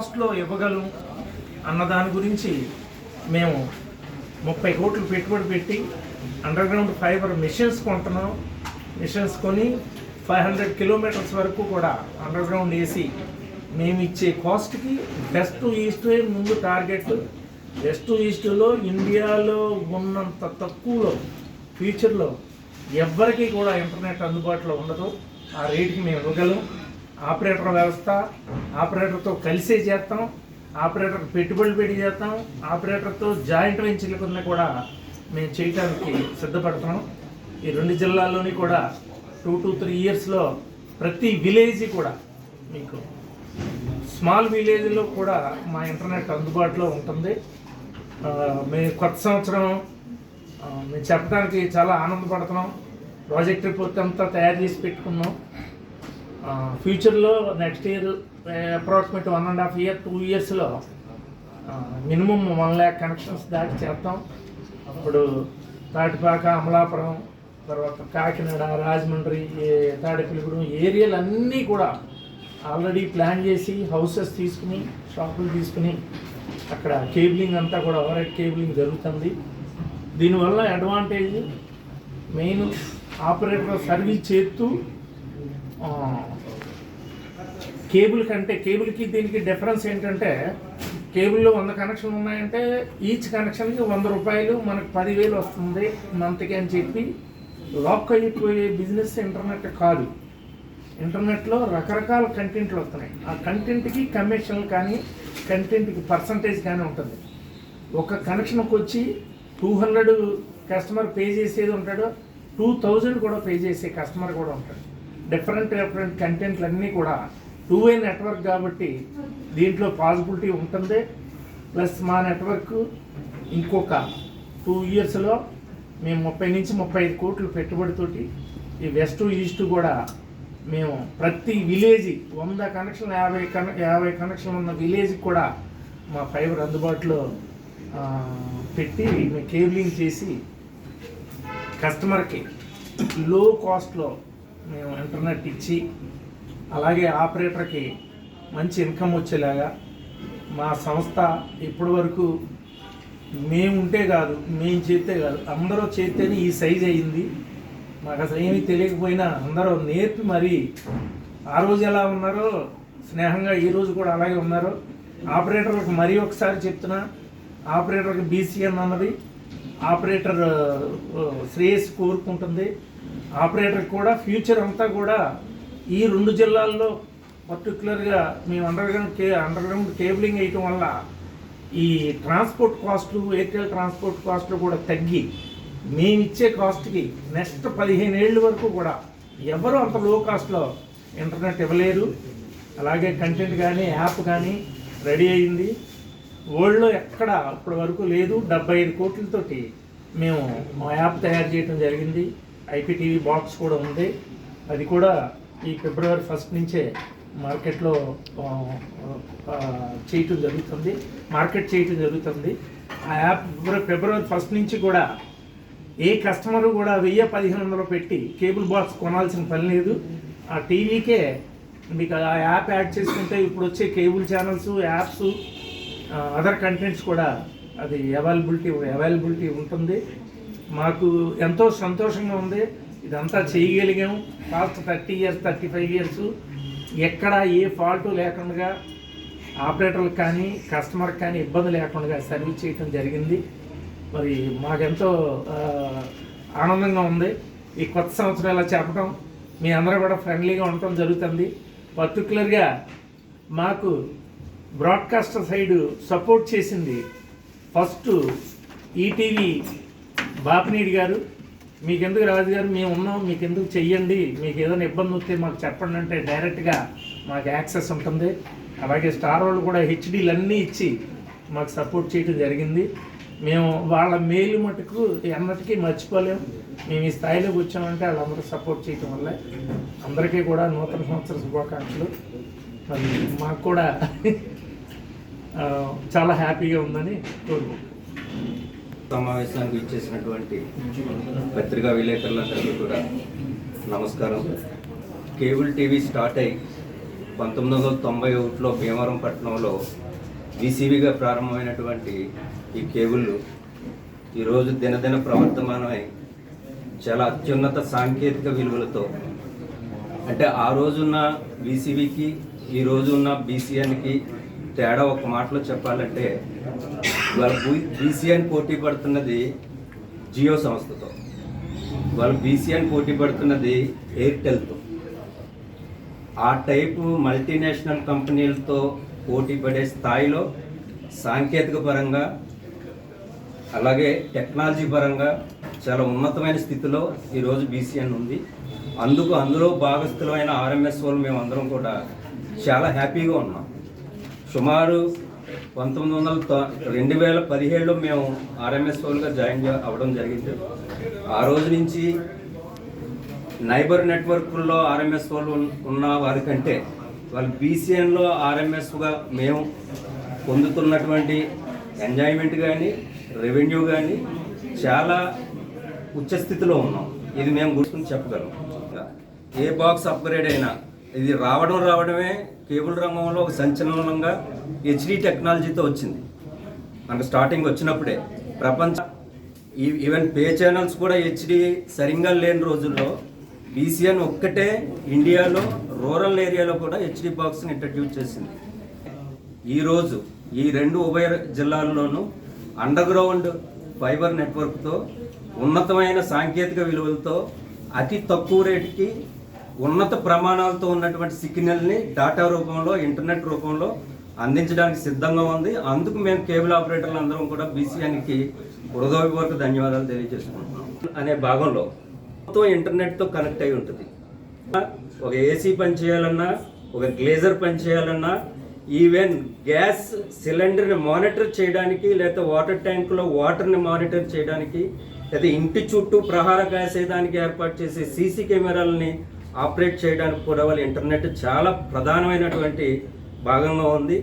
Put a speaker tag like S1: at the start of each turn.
S1: కాస్ట్లో ఇవ్వగలం అన్న దాని గురించి మేము ముప్పై కోట్లు పెట్టుబడి పెట్టి అండర్ గ్రౌండ్ ఫైబర్ మిషన్స్ కొంటున్నాం. మిషన్స్ కొని ఫైవ్ హండ్రెడ్ కిలోమీటర్స్ వరకు కూడా అండర్ గ్రౌండ్ వేసి మేము ఇచ్చే కాస్ట్కి బెస్ట్ ఈస్ట్ ముందు టార్గెట్ వెస్ట్ ఈస్ట్లో ఇండియాలో ఉన్నంత తక్కువలో ఫ్యూచర్లో ఎవ్వరికీ కూడా ఇంటర్నెట్ అందుబాటులో ఉండదు. ఆ రేటుకి మేము ఇవ్వగలం. ఆపరేటర్ వ్యవస్థ ఆపరేటర్తో కలిసే చేస్తాం ఆపరేటర్ పెట్టుబడులు పెట్టి చేస్తాం ఆపరేటర్తో జాయింట్ వెంచర్ల కింద కూడా మేము చేయడానికి సిద్ధపడతాం ఈ రెండు జిల్లాల్లోని కూడా టూ టు త్రీ ఇయర్స్లో ప్రతి విలేజ్ కూడా మీకు స్మాల్ విలేజ్లో కూడా మా ఇంటర్నెట్ అందుబాటులో ఉంటుంది. మేము కొత్త సంవత్సరం మేము చెప్పడానికి చాలా ఆనందపడుతున్నాం. ప్రాజెక్ట్ రిపోర్ట్ అంతా తయారు చేసి పెట్టుకున్నాం. ఫ్యూచర్లో next year approximate one and half year two ఇయర్స్లో మినిమం వన్ ల్యాక్ కనెక్షన్స్ దాటి చేస్తాం. అప్పుడు తాటిపాక అమలాపురం తర్వాత కాకినాడ రాజమండ్రి ఏ తాడేపల్లిగూడెం ఏరియాలు అన్నీ కూడా ఆల్రెడీ ప్లాన్ చేసి హౌసెస్ తీసుకుని షాపులు తీసుకుని అక్కడ కేబులింగ్ అంతా కూడా ఓవర్ కేబులింగ్ జరుగుతుంది. దీనివల్ల అడ్వాంటేజ్ మెయిన్ ఆపరేటర్ సర్వీస్ చేస్తూ కేబుల్ కంటే కేబుల్కి దీనికి డిఫరెన్స్ ఏంటంటే కేబుల్లో వంద కనెక్షన్ ఉన్నాయంటే ఈచ్ కనెక్షన్కి వంద రూపాయలు మనకు పదివేలు వస్తుంది మంత్కి అని చెప్పి లాక్ అయిపోయే బిజినెస్ ఇంటర్నెట్ కాదు. ఇంటర్నెట్లో రకరకాల కంటెంట్లు వస్తున్నాయి. ఆ కంటెంట్కి కమిషన్ కానీ కంటెంట్కి పర్సంటేజ్ కానీ ఉంటుంది. ఒక కనెక్షన్కి వచ్చి టూ హండ్రెడ్ కస్టమర్ పే చేసేది ఉంటాడు టూ థౌజండ్ కూడా పే చేసే కస్టమర్ కూడా ఉంటాడు. డిఫరెంట్ డిఫరెంట్ కంటెంట్లు అన్నీ కూడా టూ వే నెట్వర్క్ కాబట్టి దీంట్లో పాసిబిలిటీ ఉంటుంది. ప్లస్ మా నెట్వర్క్ ఇంకొక టూ ఇయర్స్లో మేము ముప్పై నుంచి ముప్పై ఐదు కోట్లు పెట్టుబడితోటి ఈ వెస్ట్ ఈస్ట్ కూడా మేము ప్రతి విలేజ్ వంద కనెక్షన్ యాభై కన యాభై కనెక్షన్ ఉన్న విలేజ్కి కూడా మా ఫైబర్ అందుబాటులో పెట్టి మేము కేబులింగ్ చేసి కస్టమర్కి లో కాస్ట్లో మేము ఇంటర్నెట్ ఇచ్చి అలాగే ఆపరేటర్కి మంచి ఇన్కమ్ వచ్చేలాగా మా సంస్థ ఇప్పటి వరకు మేము ఉంటే కాదు మేము చేస్తే కాదు అందరూ చేస్తేనే ఈ సైజ్ అయ్యింది మాకు అసలు ఏమీ తెలియకపోయినా అందరూ నేర్పి మరి ఆ రోజు ఎలా ఉన్నారో స్నేహంగా ఈరోజు కూడా అలాగే ఉన్నారు. ఆపరేటర్లకు మరీ ఒకసారి చెప్తున్నా ఆపరేటర్కి బీసీఎన్ అన్నది ఆపరేటర్ శ్రేయస్సు కోరుకుంటుంది. ఆపరేటర్ కూడా ఫ్యూచర్ అంతా కూడా ఈ రెండు జిల్లాల్లో పర్టికులర్గా మేము అండర్ గ్రౌండ్ కే అండర్ గ్రౌండ్ కేబులింగ్ వేయటం వల్ల ఈ ట్రాన్స్పోర్ట్ కాస్ట్లు ఎయిర్టెల్ ట్రాన్స్పోర్ట్ కాస్ట్లు కూడా తగ్గి మేము ఇచ్చే కాస్ట్కి నెక్స్ట్ పదిహేను ఏళ్ళ వరకు కూడా ఎవరు అంత లో కాస్ట్లో ఇంటర్నెట్ ఇవ్వలేరు. అలాగే కంటెంట్ కానీ యాప్ కానీ రెడీ అయింది. వరల్డ్లో ఎక్కడ ఇప్పటి వరకు లేదు. డెబ్బై ఐదు కోట్లతోటి మేము మా యాప్ తయారు చేయడం జరిగింది. ఐపీటీవీ బాక్స్ కూడా ఉంది. అది కూడా ఈ ఫిబ్రవరి ఫస్ట్ నుంచే మార్కెట్లో చేయటం జరుగుతుంది. మార్కెట్ చేయటం జరుగుతుంది. ఆ యాప్ ఫిబ్రవరి ఫిబ్రవరి ఫస్ట్ నుంచి కూడా ఏ కస్టమర్ కూడా వెయ్యి పదిహేను వందలు పెట్టి కేబుల్ బాక్స్ కొనాల్సిన పని లేదు. ఆ టీవీకే మీకు ఆ యాప్ యాడ్ చేసుకుంటే ఇప్పుడు వచ్చే cable channels apps other contents కూడా అది అవైలబిలిటీ అవైలబిలిటీ ఉంటుంది. మాకు ఎంతో సంతోషంగా ఉంది. ఇదంతా చేయగలిగాం. Last thirty years thirty five years ఎక్కడ ఏ ఫాల్ట్ లేకుండా ఆపరేటర్లకు కానీ కస్టమర్కి కానీ ఇబ్బంది లేకుండా సర్వీస్ చేయడం జరిగింది. మరి మాకెంతో ఆనందంగా ఉంది. ఈ కొత్త సంవత్సరం ఇలా చెప్పడం మీ అందరూ కూడా ఫ్రెండ్లీగా ఉండటం జరుగుతుంది. పర్టికులర్గా మాకు బ్రాడ్కాస్టర్ సైడ్ సపోర్ట్ చేసింది. ఫస్ట్ ఈటీవీ బాపినీడి గారు మీకెందుకు రాజు గారు మేము ఉన్నాం మీకు ఎందుకు చెయ్యండి మీకు ఏదైనా ఇబ్బంది వస్తే మాకు చెప్పండి అంటే డైరెక్ట్గా మాకు యాక్సెస్ ఉంటుంది. అలాగే స్టార్ వాళ్ళు కూడా హెచ్డీలు అన్నీ ఇచ్చి మాకు సపోర్ట్ చేయడం జరిగింది. మేము వాళ్ళ మేలు మటుకు ఎన్నటికీ మర్చిపోలేము మేము ఈ స్థాయిలోకి వచ్చామంటే వాళ్ళందరూ సపోర్ట్ చేయటం వల్ల అందరికీ కూడా నూతన సంవత్సర శుభాకాంక్షలు. మరి మాకు కూడా చాలా హ్యాపీగా ఉందని కోరుకుంటున్నాం.
S2: సమావేశానికి ఇచ్చేసినటువంటి పత్రికా విలేకరులందరికీ కూడా నమస్కారం. కేబుల్ టీవీ స్టార్ట్ అయ్యి పంతొమ్మిది వందల తొంభై ఒకటిలో భీమవరం పట్టణంలో బీసీబీగా ప్రారంభమైనటువంటి ఈ కేబుల్ ఈరోజు దినదిన ప్రవర్తమానమై చాలా అత్యున్నత సాంకేతిక విలువలతో అంటే ఆ రోజున్న బీసీబీకి ఈ ఉన్న బీసీఎన్కి తేడా ఒక మాటలో చెప్పాలంటే వాళ్ళ బీసీఎన్ పోటీ పడుతున్నది జియో సంస్థతో. వాళ్ళు బీసీఎన్ పోటీ పడుతున్నది ఎయిర్టెల్తో. ఆ టైపు మల్టీనేషనల్ కంపెనీలతో పోటీ పడే స్థాయిలో సాంకేతిక పరంగా అలాగే టెక్నాలజీ పరంగా చాలా ఉన్నతమైన స్థితిలో ఈరోజు బీసీఎన్ ఉంది. అందుకు అందులో భాగస్థులమైన ఆర్ఎంఎస్ వాళ్ళు మేము అందరం కూడా చాలా హ్యాపీగా ఉన్నాం. సుమారు పంతొమ్మిది వందల రెండు వేల పదిహేడులో మేము ఆర్ఎంఎస్ వాళ్ళుగా జాయిన్ అవ్వడం జరిగింది. ఆ రోజు నుంచి నైబర్ నెట్వర్క్లో ఆర్ఎంఎస్ వాళ్ళు ఉన్న ఉన్న వారికంటే వాళ్ళు బీసీఎన్లో ఆర్ఎంఎస్గా మేము పొందుతున్నటువంటి ఎంజాయ్మెంట్ కానీ రెవెన్యూ కానీ చాలా ఉచ్చస్థితిలో ఉన్నాం. ఇది మేము గుర్తుని చెప్పగలం. ఏ బాక్స్ అప్గ్రేడ్ అయినా ఇది రావడం రావడమే కేబుల్ రంగంలో ఒక సంచలనంగా హెచ్డి టెక్నాలజీతో వచ్చింది. మనకు స్టార్టింగ్ వచ్చినప్పుడే. ప్రపంచ ఈ- ఈవెన్ పే ఛానల్స్ కూడా హెచ్డి సరిగ్గా లేని రోజుల్లో బీసీఎన్ ఒక్కటే ఇండియాలో రూరల్ ఏరియాలో కూడా హెచ్డి బాక్స్ని ఇంట్రడ్యూస్ చేసింది. ఈరోజు ఈ రెండు ఉభయ జిల్లాల్లోనూ అండర్ గ్రౌండ్ ఫైబర్ నెట్వర్క్తో ఉన్నతమైన సాంకేతిక విలువలతో అతి తక్కువ రేటుకి ఉన్నత ప్రమాణాలతో ఉన్నటువంటి సిగ్నల్ని డాటా రూపంలో ఇంటర్నెట్ రూపంలో అందించడానికి సిద్ధంగా ఉంది. అందుకు మేము కేబుల్ ఆపరేటర్లు అందరం కూడా బీసీఎన్కి హృదయపూర్వక ధన్యవాదాలు తెలియజేసుకుంటున్నాం. అనే భాగంలో మొత్తం ఇంటర్నెట్తో కనెక్ట్ అయి ఉంటుంది. ఒక ఏసీ పని చేయాలన్నా ఒక గ్లేజర్ పని చేయాలన్నా ఈవెన్ గ్యాస్ సిలిండర్ని మానిటర్ చేయడానికి లేదా వాటర్ ట్యాంక్లో వాటర్ని మానిటర్ చేయడానికి లేదా ఇంటి చుట్టూ ప్రహార కాసేదానికి ఏర్పాటు చేసే సీసీ కెమెరాలని ఆపరేట్ చేయడానికి కూడా వాళ్ళ ఇంటర్నెట్ చాలా ప్రధానమైనటువంటి భాగంగా ఉంది.